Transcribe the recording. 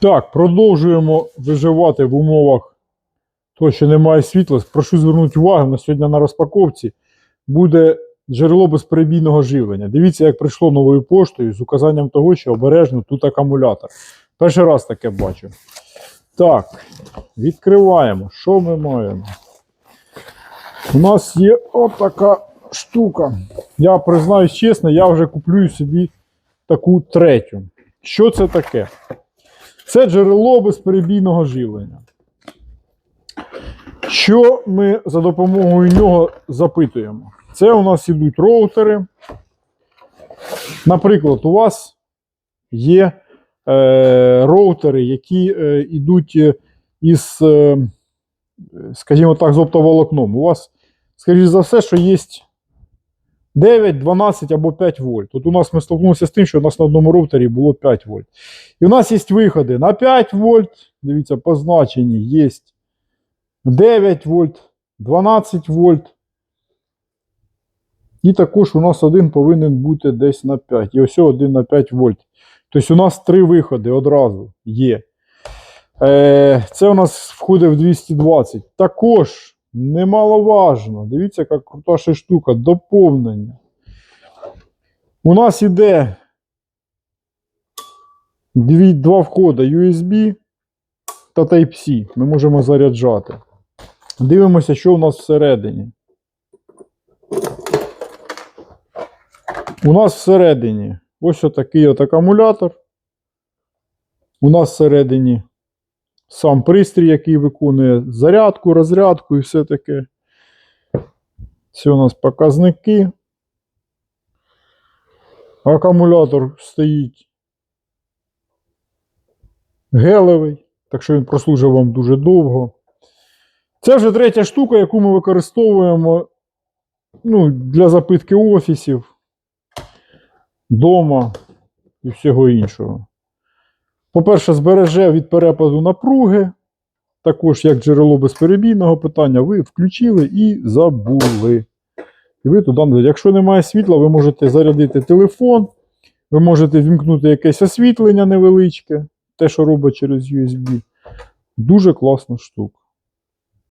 Так, продовжуємо виживати в умовах того, що немає світла. Прошу звернути увагу, на сьогодні на розпаковці буде джерело безперебійного живлення. Дивіться, як прийшло новою поштою з указанням того, що обережно тут акумулятор. Перший раз таке бачу. Так, відкриваємо. Що ми маємо? У нас є отака штука. Я признаюсь чесно, я вже куплю собі таку третю. Що це таке? Це джерело безперебійного живлення. Що ми за допомогою нього запитуємо? Це у нас ідуть роутери. Наприклад, у вас є е, роутери, які е, йдуть е, із, е, скажімо так, з оптоволокном. У вас, скоріш за все, що є 9, 12 або 5 вольт. От у нас ми столкнулися з тим, що у нас на одному роутері було 5 вольт. І у нас є виходи на 5 вольт. Дивіться, позначені є 9 вольт, 12 вольт. І також у нас один повинен бути десь на 5. І ось один на 5 вольт. Тобто у нас три виходи одразу є. Е, це у нас входить в 220. Також немаловажно. Дивіться, яка крута ще штука. Доповнення. У нас іде дві, два входи USB та Type-C. Ми можемо заряджати. Дивимося, що у нас всередині. У нас всередині ось отакий от акумулятор. У нас всередині сам пристрій, який виконує зарядку, розрядку і все таке. Це у нас показники. Акумулятор стоїть гелевий, так що він прослужив вам дуже довго. Це вже третя штука, яку ми використовуємо ну, для запитки офісів, дома і всього іншого. По-перше, збереже від перепаду напруги. Також як джерело безперебійного питання, ви включили і забули. І ви туди Якщо немає світла, ви можете зарядити телефон, ви можете вімкнути якесь освітлення невеличке, те, що робить через USB. Дуже класна штука.